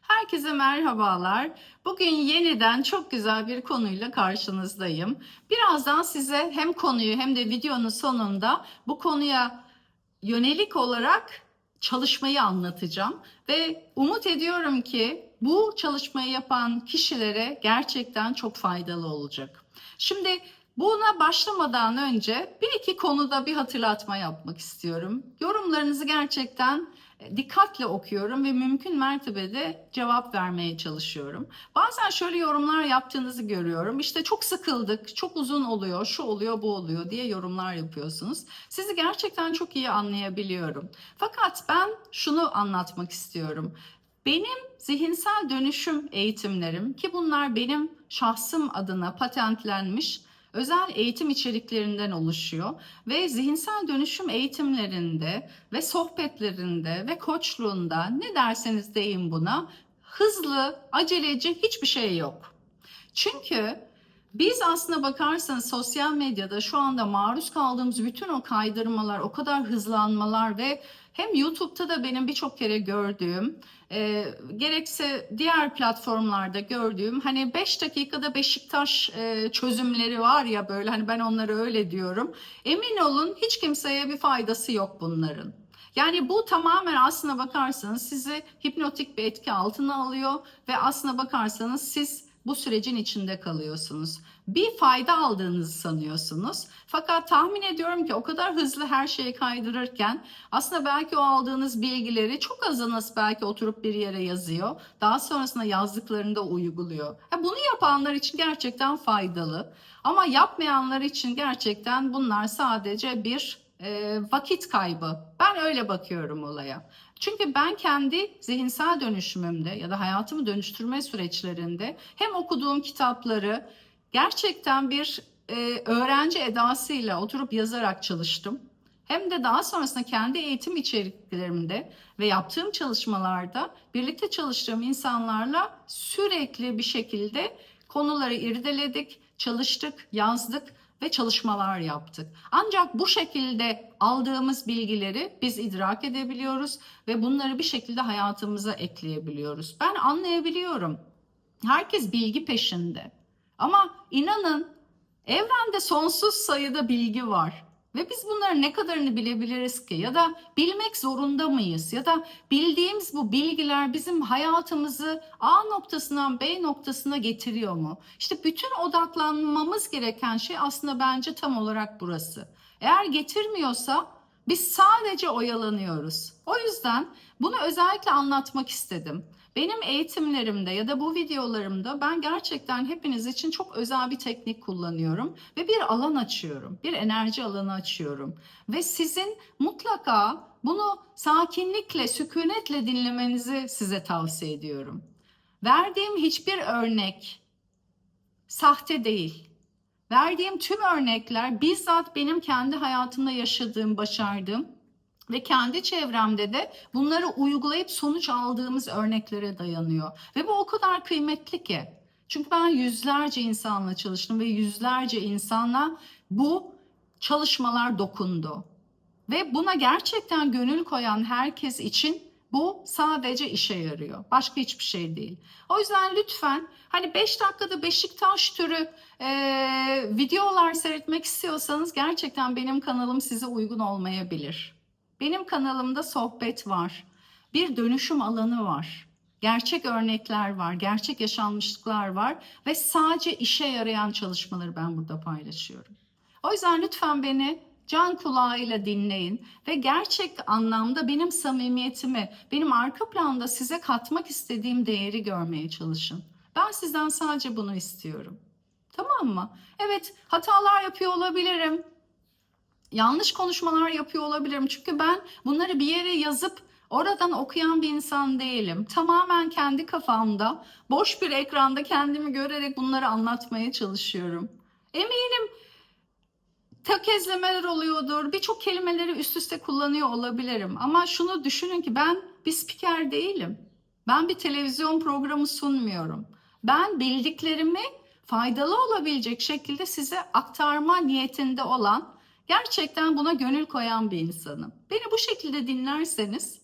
Herkese merhabalar. Bugün yeniden çok güzel bir konuyla karşınızdayım. Birazdan size hem konuyu hem de videonun sonunda bu konuya yönelik olarak çalışmayı anlatacağım ve umut ediyorum ki bu çalışmayı yapan kişilere gerçekten çok faydalı olacak. Şimdi Buna başlamadan önce bir iki konuda bir hatırlatma yapmak istiyorum. Yorumlarınızı gerçekten dikkatle okuyorum ve mümkün mertebede cevap vermeye çalışıyorum. Bazen şöyle yorumlar yaptığınızı görüyorum. İşte çok sıkıldık, çok uzun oluyor, şu oluyor, bu oluyor diye yorumlar yapıyorsunuz. Sizi gerçekten çok iyi anlayabiliyorum. Fakat ben şunu anlatmak istiyorum. Benim zihinsel dönüşüm eğitimlerim ki bunlar benim şahsım adına patentlenmiş özel eğitim içeriklerinden oluşuyor ve zihinsel dönüşüm eğitimlerinde ve sohbetlerinde ve koçluğunda ne derseniz deyin buna hızlı, aceleci hiçbir şey yok. Çünkü biz aslına bakarsanız sosyal medyada şu anda maruz kaldığımız bütün o kaydırmalar, o kadar hızlanmalar ve hem YouTube'da da benim birçok kere gördüğüm, e, gerekse diğer platformlarda gördüğüm hani 5 dakikada Beşiktaş e, çözümleri var ya böyle hani ben onları öyle diyorum. Emin olun hiç kimseye bir faydası yok bunların. Yani bu tamamen aslına bakarsanız sizi hipnotik bir etki altına alıyor ve aslına bakarsanız siz bu sürecin içinde kalıyorsunuz. Bir fayda aldığınızı sanıyorsunuz. Fakat tahmin ediyorum ki o kadar hızlı her şeyi kaydırırken aslında belki o aldığınız bilgileri çok azınız belki oturup bir yere yazıyor. Daha sonrasında yazdıklarında uyguluyor. Bunu yapanlar için gerçekten faydalı. Ama yapmayanlar için gerçekten bunlar sadece bir e, vakit kaybı. Ben öyle bakıyorum olaya. Çünkü ben kendi zihinsel dönüşümümde ya da hayatımı dönüştürme süreçlerinde hem okuduğum kitapları gerçekten bir e, öğrenci edasıyla oturup yazarak çalıştım. Hem de daha sonrasında kendi eğitim içeriklerimde ve yaptığım çalışmalarda birlikte çalıştığım insanlarla sürekli bir şekilde konuları irdeledik, çalıştık, yazdık ve çalışmalar yaptık. Ancak bu şekilde aldığımız bilgileri biz idrak edebiliyoruz ve bunları bir şekilde hayatımıza ekleyebiliyoruz. Ben anlayabiliyorum. Herkes bilgi peşinde. Ama inanın evrende sonsuz sayıda bilgi var. Ve biz bunların ne kadarını bilebiliriz ki? Ya da bilmek zorunda mıyız? Ya da bildiğimiz bu bilgiler bizim hayatımızı A noktasından B noktasına getiriyor mu? İşte bütün odaklanmamız gereken şey aslında bence tam olarak burası. Eğer getirmiyorsa biz sadece oyalanıyoruz. O yüzden bunu özellikle anlatmak istedim. Benim eğitimlerimde ya da bu videolarımda ben gerçekten hepiniz için çok özel bir teknik kullanıyorum ve bir alan açıyorum. Bir enerji alanı açıyorum. Ve sizin mutlaka bunu sakinlikle, sükunetle dinlemenizi size tavsiye ediyorum. Verdiğim hiçbir örnek sahte değil. Verdiğim tüm örnekler bizzat benim kendi hayatımda yaşadığım, başardığım ve kendi çevremde de bunları uygulayıp sonuç aldığımız örneklere dayanıyor. Ve bu o kadar kıymetli ki. Çünkü ben yüzlerce insanla çalıştım ve yüzlerce insanla bu çalışmalar dokundu. Ve buna gerçekten gönül koyan herkes için bu sadece işe yarıyor. Başka hiçbir şey değil. O yüzden lütfen hani 5 dakikada Beşiktaş türü e, videolar seyretmek istiyorsanız gerçekten benim kanalım size uygun olmayabilir. Benim kanalımda sohbet var. Bir dönüşüm alanı var. Gerçek örnekler var, gerçek yaşanmışlıklar var ve sadece işe yarayan çalışmaları ben burada paylaşıyorum. O yüzden lütfen beni can kulağıyla dinleyin ve gerçek anlamda benim samimiyetimi, benim arka planda size katmak istediğim değeri görmeye çalışın. Ben sizden sadece bunu istiyorum. Tamam mı? Evet, hatalar yapıyor olabilirim yanlış konuşmalar yapıyor olabilirim. Çünkü ben bunları bir yere yazıp oradan okuyan bir insan değilim. Tamamen kendi kafamda, boş bir ekranda kendimi görerek bunları anlatmaya çalışıyorum. Eminim tökezlemeler oluyordur. Birçok kelimeleri üst üste kullanıyor olabilirim. Ama şunu düşünün ki ben bir spiker değilim. Ben bir televizyon programı sunmuyorum. Ben bildiklerimi faydalı olabilecek şekilde size aktarma niyetinde olan Gerçekten buna gönül koyan bir insanım. Beni bu şekilde dinlerseniz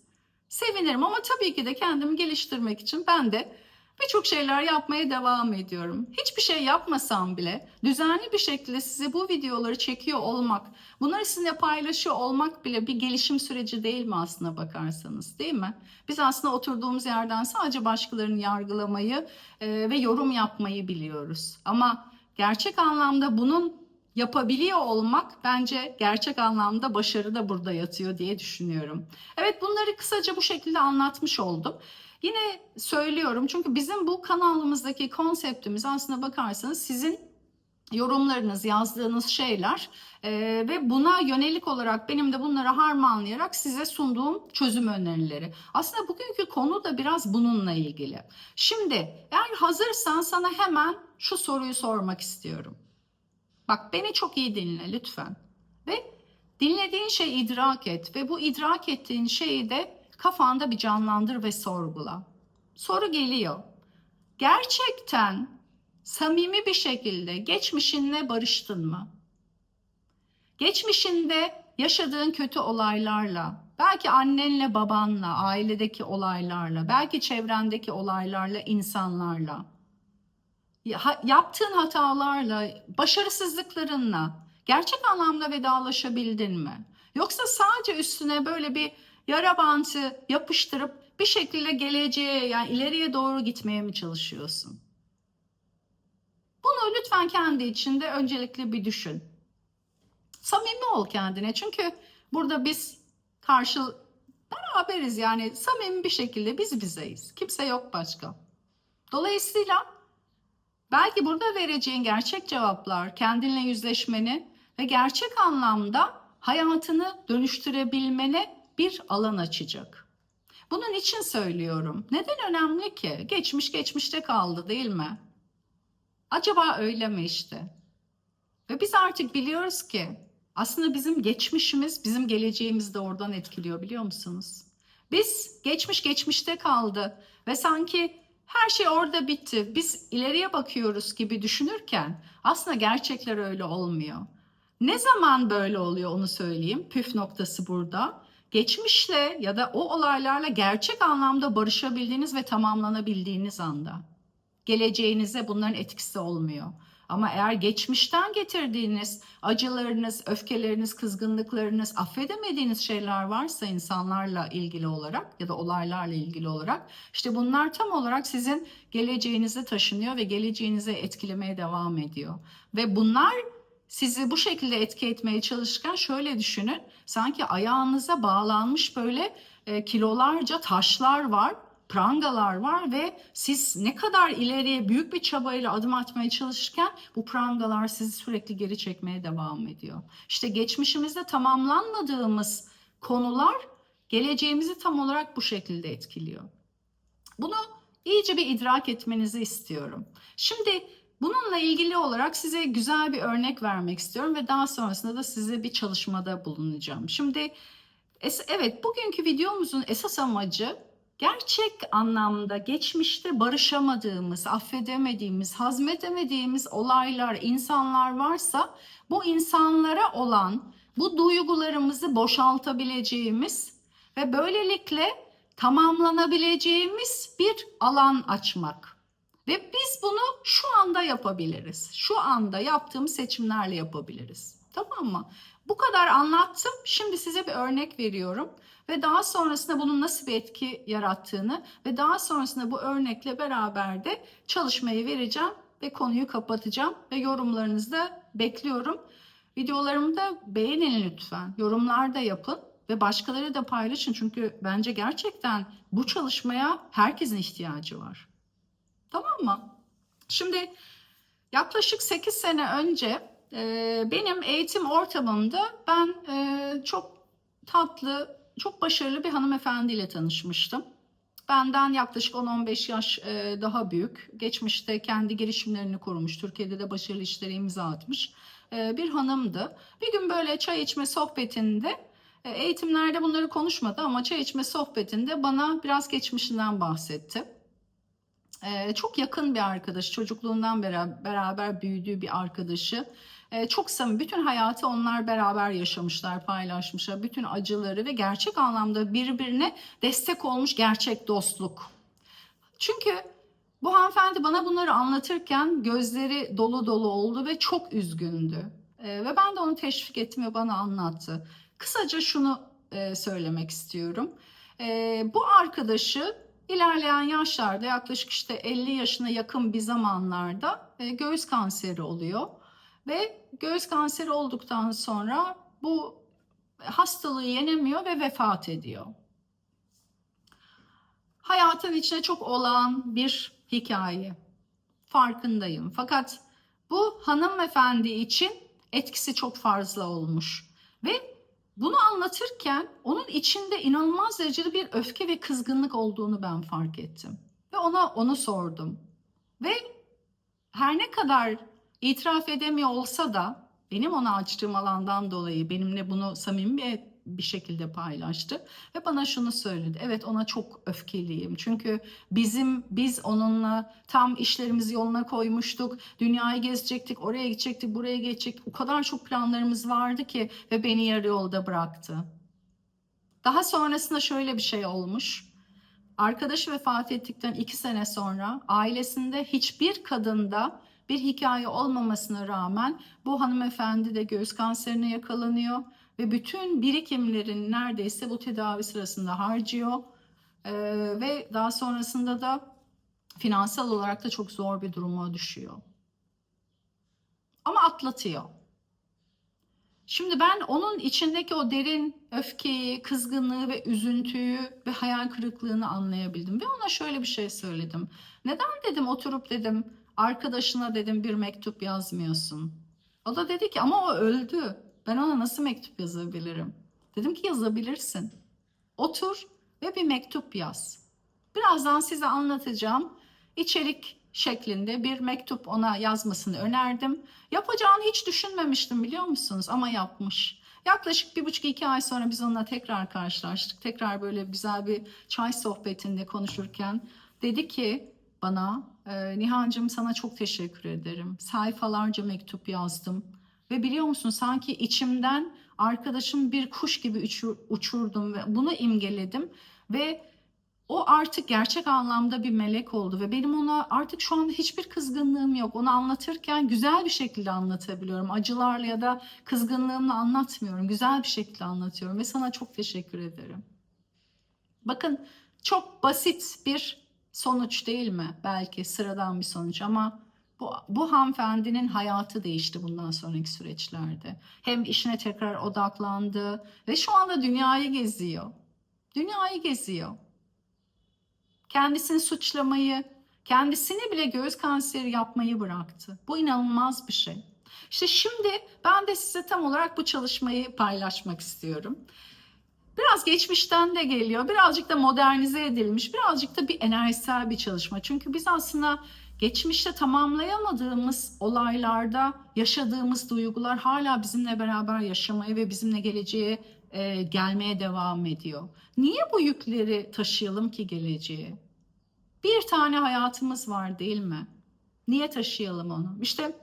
sevinirim ama tabii ki de kendimi geliştirmek için ben de birçok şeyler yapmaya devam ediyorum. Hiçbir şey yapmasam bile düzenli bir şekilde size bu videoları çekiyor olmak, bunları sizinle paylaşıyor olmak bile bir gelişim süreci değil mi aslına bakarsanız değil mi? Biz aslında oturduğumuz yerden sadece başkalarını yargılamayı ve yorum yapmayı biliyoruz. Ama gerçek anlamda bunun yapabiliyor olmak bence gerçek anlamda başarı da burada yatıyor diye düşünüyorum. Evet bunları kısaca bu şekilde anlatmış oldum. Yine söylüyorum çünkü bizim bu kanalımızdaki konseptimiz aslında bakarsanız sizin yorumlarınız, yazdığınız şeyler e, ve buna yönelik olarak benim de bunları harmanlayarak size sunduğum çözüm önerileri. Aslında bugünkü konu da biraz bununla ilgili. Şimdi eğer hazırsan sana hemen şu soruyu sormak istiyorum. Bak beni çok iyi dinle lütfen. Ve dinlediğin şeyi idrak et ve bu idrak ettiğin şeyi de kafanda bir canlandır ve sorgula. Soru geliyor. Gerçekten samimi bir şekilde geçmişinle barıştın mı? Geçmişinde yaşadığın kötü olaylarla, belki annenle babanla, ailedeki olaylarla, belki çevrendeki olaylarla, insanlarla, yaptığın hatalarla, başarısızlıklarınla gerçek anlamda vedalaşabildin mi? Yoksa sadece üstüne böyle bir yara bantı yapıştırıp bir şekilde geleceğe yani ileriye doğru gitmeye mi çalışıyorsun? Bunu lütfen kendi içinde öncelikle bir düşün. Samimi ol kendine çünkü burada biz karşı beraberiz yani samimi bir şekilde biz bizeyiz. Kimse yok başka. Dolayısıyla belki burada vereceğin gerçek cevaplar kendinle yüzleşmeni ve gerçek anlamda hayatını dönüştürebilmene bir alan açacak. Bunun için söylüyorum. Neden önemli ki? Geçmiş geçmişte kaldı değil mi? Acaba öyle mi işte? Ve biz artık biliyoruz ki aslında bizim geçmişimiz bizim geleceğimizi de oradan etkiliyor biliyor musunuz? Biz geçmiş geçmişte kaldı ve sanki her şey orada bitti. Biz ileriye bakıyoruz gibi düşünürken aslında gerçekler öyle olmuyor. Ne zaman böyle oluyor onu söyleyeyim. Püf noktası burada. Geçmişle ya da o olaylarla gerçek anlamda barışabildiğiniz ve tamamlanabildiğiniz anda. Geleceğinize bunların etkisi olmuyor. Ama eğer geçmişten getirdiğiniz acılarınız, öfkeleriniz, kızgınlıklarınız, affedemediğiniz şeyler varsa insanlarla ilgili olarak ya da olaylarla ilgili olarak işte bunlar tam olarak sizin geleceğinize taşınıyor ve geleceğinize etkilemeye devam ediyor. Ve bunlar sizi bu şekilde etki etmeye çalışırken şöyle düşünün. Sanki ayağınıza bağlanmış böyle e, kilolarca taşlar var prangalar var ve siz ne kadar ileriye büyük bir çabayla adım atmaya çalışırken bu prangalar sizi sürekli geri çekmeye devam ediyor. İşte geçmişimizde tamamlanmadığımız konular geleceğimizi tam olarak bu şekilde etkiliyor. Bunu iyice bir idrak etmenizi istiyorum. Şimdi bununla ilgili olarak size güzel bir örnek vermek istiyorum ve daha sonrasında da size bir çalışmada bulunacağım. Şimdi evet bugünkü videomuzun esas amacı gerçek anlamda geçmişte barışamadığımız, affedemediğimiz, hazmedemediğimiz olaylar, insanlar varsa bu insanlara olan bu duygularımızı boşaltabileceğimiz ve böylelikle tamamlanabileceğimiz bir alan açmak. Ve biz bunu şu anda yapabiliriz. Şu anda yaptığımız seçimlerle yapabiliriz. Tamam mı? Bu kadar anlattım. Şimdi size bir örnek veriyorum ve daha sonrasında bunun nasıl bir etki yarattığını ve daha sonrasında bu örnekle beraber de çalışmayı vereceğim ve konuyu kapatacağım ve yorumlarınızı da bekliyorum. Videolarımı da beğenin lütfen. Yorumlar da yapın ve başkaları da paylaşın çünkü bence gerçekten bu çalışmaya herkesin ihtiyacı var. Tamam mı? Şimdi yaklaşık 8 sene önce benim eğitim ortamımda ben e, çok tatlı, çok başarılı bir hanımefendiyle tanışmıştım. Benden yaklaşık 10-15 yaş e, daha büyük. Geçmişte kendi girişimlerini kurmuş, Türkiye'de de başarılı işlere imza atmış e, bir hanımdı. Bir gün böyle çay içme sohbetinde eğitimlerde bunları konuşmadı ama çay içme sohbetinde bana biraz geçmişinden bahsetti. Ee, çok yakın bir arkadaş, çocukluğundan beraber büyüdüğü bir arkadaşı e, çok samimi. Bütün hayatı onlar beraber yaşamışlar, paylaşmışlar. Bütün acıları ve gerçek anlamda birbirine destek olmuş gerçek dostluk. Çünkü bu hanımefendi bana bunları anlatırken gözleri dolu dolu oldu ve çok üzgündü. E, ve ben de onu teşvik ettim ve bana anlattı. Kısaca şunu e, söylemek istiyorum. E, bu arkadaşı ilerleyen yaşlarda yaklaşık işte 50 yaşına yakın bir zamanlarda e, göğüs kanseri oluyor. Ve göğüs kanseri olduktan sonra bu hastalığı yenemiyor ve vefat ediyor. Hayatın içine çok olağan bir hikaye. Farkındayım. Fakat bu hanımefendi için etkisi çok fazla olmuş. Ve bunu anlatırken onun içinde inanılmaz derecede bir öfke ve kızgınlık olduğunu ben fark ettim. Ve ona onu sordum. Ve her ne kadar itiraf edemiyor olsa da benim ona açtığım alandan dolayı benimle bunu samimi bir, şekilde paylaştı ve bana şunu söyledi. Evet ona çok öfkeliyim. Çünkü bizim biz onunla tam işlerimizi yoluna koymuştuk. Dünyayı gezecektik, oraya gidecektik, buraya geçecektik. O kadar çok planlarımız vardı ki ve beni yarı yolda bıraktı. Daha sonrasında şöyle bir şey olmuş. Arkadaşı vefat ettikten iki sene sonra ailesinde hiçbir kadında bir hikaye olmamasına rağmen bu hanımefendi de göğüs kanserine yakalanıyor ve bütün birikimlerin neredeyse bu tedavi sırasında harcıyor Ee, ve daha sonrasında da finansal olarak da çok zor bir duruma düşüyor. Ama atlatıyor. Şimdi ben onun içindeki o derin öfkeyi, kızgınlığı ve üzüntüyü ve hayal kırıklığını anlayabildim. Ve ona şöyle bir şey söyledim. Neden dedim oturup dedim arkadaşına dedim bir mektup yazmıyorsun. O da dedi ki ama o öldü. Ben ona nasıl mektup yazabilirim? Dedim ki yazabilirsin. Otur ve bir mektup yaz. Birazdan size anlatacağım. İçerik şeklinde bir mektup ona yazmasını önerdim. Yapacağını hiç düşünmemiştim biliyor musunuz? Ama yapmış. Yaklaşık bir buçuk iki ay sonra biz onunla tekrar karşılaştık. Tekrar böyle güzel bir çay sohbetinde konuşurken dedi ki bana e, Nihancığım sana çok teşekkür ederim. Sayfalarca mektup yazdım. Ve biliyor musun sanki içimden arkadaşım bir kuş gibi uçur, uçurdum ve bunu imgeledim. Ve o artık gerçek anlamda bir melek oldu ve benim ona artık şu anda hiçbir kızgınlığım yok. Onu anlatırken güzel bir şekilde anlatabiliyorum. Acılarla ya da kızgınlığımla anlatmıyorum. Güzel bir şekilde anlatıyorum ve sana çok teşekkür ederim. Bakın çok basit bir sonuç değil mi? Belki sıradan bir sonuç ama bu, bu hanımefendinin hayatı değişti bundan sonraki süreçlerde. Hem işine tekrar odaklandı ve şu anda dünyayı geziyor. Dünyayı geziyor kendisini suçlamayı, kendisini bile göğüs kanseri yapmayı bıraktı. Bu inanılmaz bir şey. İşte şimdi ben de size tam olarak bu çalışmayı paylaşmak istiyorum. Biraz geçmişten de geliyor, birazcık da modernize edilmiş, birazcık da bir enerjisel bir çalışma. Çünkü biz aslında geçmişte tamamlayamadığımız olaylarda yaşadığımız duygular hala bizimle beraber yaşamaya ve bizimle geleceğe e, gelmeye devam ediyor. Niye bu yükleri taşıyalım ki geleceğe? Bir tane hayatımız var değil mi? Niye taşıyalım onu? İşte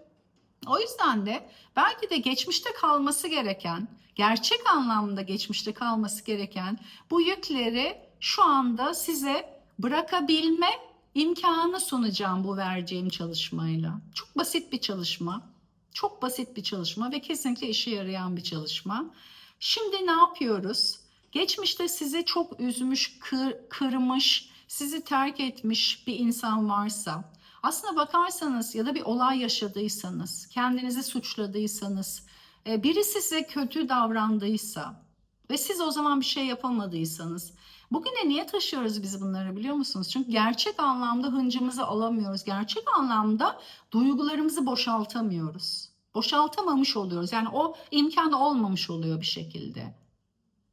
o yüzden de belki de geçmişte kalması gereken, gerçek anlamda geçmişte kalması gereken bu yükleri şu anda size bırakabilme imkanı sunacağım bu vereceğim çalışmayla. Çok basit bir çalışma. Çok basit bir çalışma ve kesinlikle işe yarayan bir çalışma. Şimdi ne yapıyoruz? Geçmişte sizi çok üzmüş, kır, kırmış, sizi terk etmiş bir insan varsa, aslına bakarsanız ya da bir olay yaşadıysanız, kendinizi suçladıysanız, birisi size kötü davrandıysa ve siz o zaman bir şey yapamadıysanız, bugüne niye taşıyoruz biz bunları biliyor musunuz? Çünkü gerçek anlamda hıncımızı alamıyoruz. Gerçek anlamda duygularımızı boşaltamıyoruz. Boşaltamamış oluyoruz. Yani o imkan olmamış oluyor bir şekilde.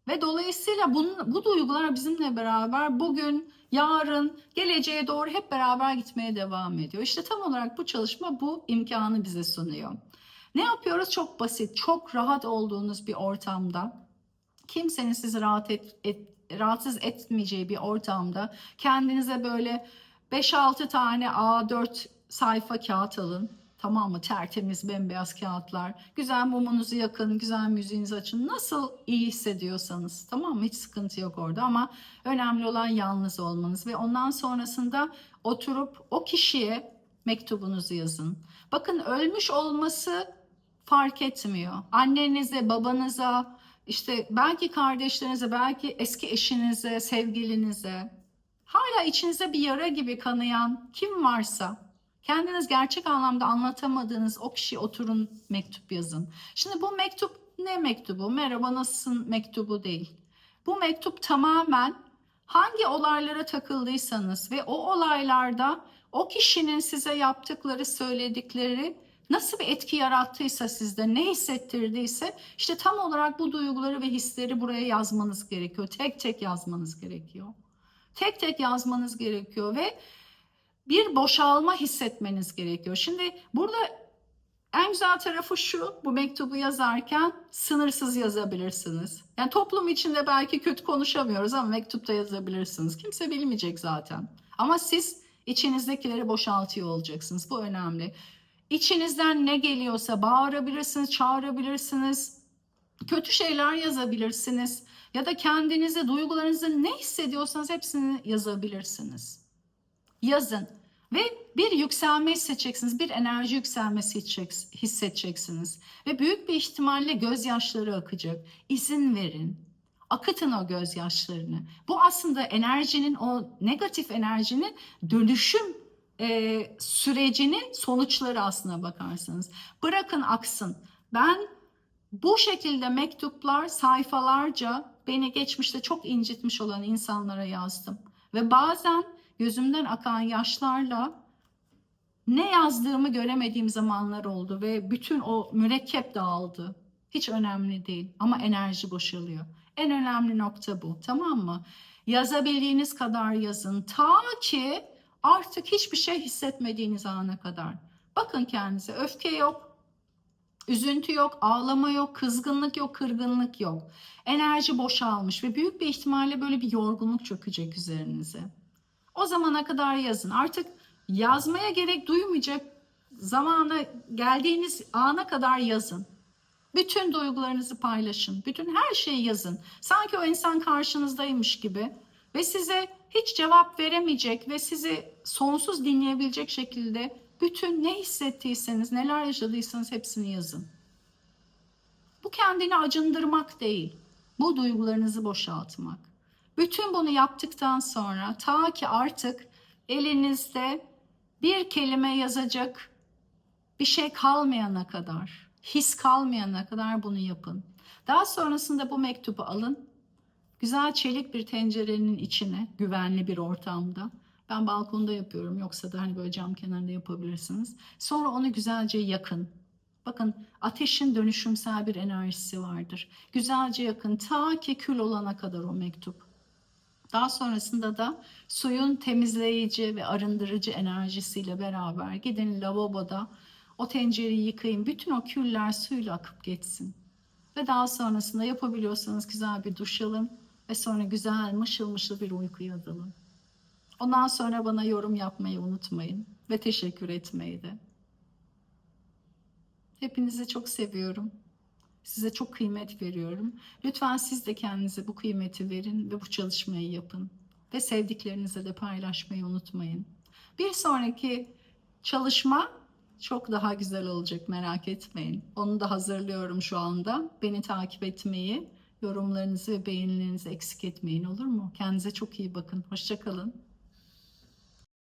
Ve dolayısıyla bunun, bu duygular bizimle beraber bugün, yarın, geleceğe doğru hep beraber gitmeye devam ediyor. İşte tam olarak bu çalışma bu imkanı bize sunuyor. Ne yapıyoruz? Çok basit, çok rahat olduğunuz bir ortamda, kimsenin sizi rahat et, et, rahatsız etmeyeceği bir ortamda kendinize böyle 5-6 tane A4 sayfa kağıt alın Tamam mı? Tertemiz bembeyaz kağıtlar. Güzel mumunuzu yakın, güzel müziğinizi açın. Nasıl iyi hissediyorsanız. Tamam mı? Hiç sıkıntı yok orada ama önemli olan yalnız olmanız ve ondan sonrasında oturup o kişiye mektubunuzu yazın. Bakın ölmüş olması fark etmiyor. Annenize, babanıza, işte belki kardeşlerinize, belki eski eşinize, sevgilinize, hala içinize bir yara gibi kanayan kim varsa kendiniz gerçek anlamda anlatamadığınız o kişiye oturun mektup yazın. Şimdi bu mektup ne mektubu? Merhaba nasılsın mektubu değil. Bu mektup tamamen hangi olaylara takıldıysanız ve o olaylarda o kişinin size yaptıkları, söyledikleri nasıl bir etki yarattıysa sizde, ne hissettirdiyse işte tam olarak bu duyguları ve hisleri buraya yazmanız gerekiyor. Tek tek yazmanız gerekiyor. Tek tek yazmanız gerekiyor ve bir boşalma hissetmeniz gerekiyor. Şimdi burada en güzel tarafı şu, bu mektubu yazarken sınırsız yazabilirsiniz. Yani toplum içinde belki kötü konuşamıyoruz ama mektupta yazabilirsiniz. Kimse bilmeyecek zaten. Ama siz içinizdekileri boşaltıyor olacaksınız. Bu önemli. İçinizden ne geliyorsa bağırabilirsiniz, çağırabilirsiniz. Kötü şeyler yazabilirsiniz. Ya da kendinize, duygularınızı ne hissediyorsanız hepsini yazabilirsiniz. Yazın. Ve bir yükselme hissedeceksiniz, bir enerji yükselmesi hissedeceks- hissedeceksiniz. Ve büyük bir ihtimalle gözyaşları akacak. İzin verin. Akıtın o gözyaşlarını. Bu aslında enerjinin, o negatif enerjinin dönüşüm e, sürecinin sonuçları aslına bakarsanız. Bırakın aksın. Ben bu şekilde mektuplar sayfalarca beni geçmişte çok incitmiş olan insanlara yazdım. Ve bazen gözümden akan yaşlarla ne yazdığımı göremediğim zamanlar oldu ve bütün o mürekkep dağıldı. Hiç önemli değil ama enerji boşalıyor. En önemli nokta bu tamam mı? Yazabildiğiniz kadar yazın ta ki artık hiçbir şey hissetmediğiniz ana kadar. Bakın kendinize öfke yok, üzüntü yok, ağlama yok, kızgınlık yok, kırgınlık yok. Enerji boşalmış ve büyük bir ihtimalle böyle bir yorgunluk çökecek üzerinize. O zamana kadar yazın. Artık yazmaya gerek duymayacak zamana geldiğiniz ana kadar yazın. Bütün duygularınızı paylaşın. Bütün her şeyi yazın. Sanki o insan karşınızdaymış gibi ve size hiç cevap veremeyecek ve sizi sonsuz dinleyebilecek şekilde bütün ne hissettiyseniz, neler yaşadıysanız hepsini yazın. Bu kendini acındırmak değil. Bu duygularınızı boşaltmak. Bütün bunu yaptıktan sonra ta ki artık elinizde bir kelime yazacak bir şey kalmayana kadar, his kalmayana kadar bunu yapın. Daha sonrasında bu mektubu alın. Güzel çelik bir tencerenin içine, güvenli bir ortamda. Ben balkonda yapıyorum yoksa da hani böyle cam kenarında yapabilirsiniz. Sonra onu güzelce yakın. Bakın ateşin dönüşümsel bir enerjisi vardır. Güzelce yakın ta ki kül olana kadar o mektup. Daha sonrasında da suyun temizleyici ve arındırıcı enerjisiyle beraber gidin lavaboda o tencereyi yıkayın. Bütün o küller suyla akıp geçsin. Ve daha sonrasında yapabiliyorsanız güzel bir duş alın ve sonra güzel mışıl mışıl bir uykuya dalın. Ondan sonra bana yorum yapmayı unutmayın ve teşekkür etmeyi de. Hepinizi çok seviyorum. Size çok kıymet veriyorum. Lütfen siz de kendinize bu kıymeti verin ve bu çalışmayı yapın. Ve sevdiklerinize de paylaşmayı unutmayın. Bir sonraki çalışma çok daha güzel olacak merak etmeyin. Onu da hazırlıyorum şu anda. Beni takip etmeyi, yorumlarınızı ve beğenilerinizi eksik etmeyin olur mu? Kendinize çok iyi bakın. Hoşçakalın.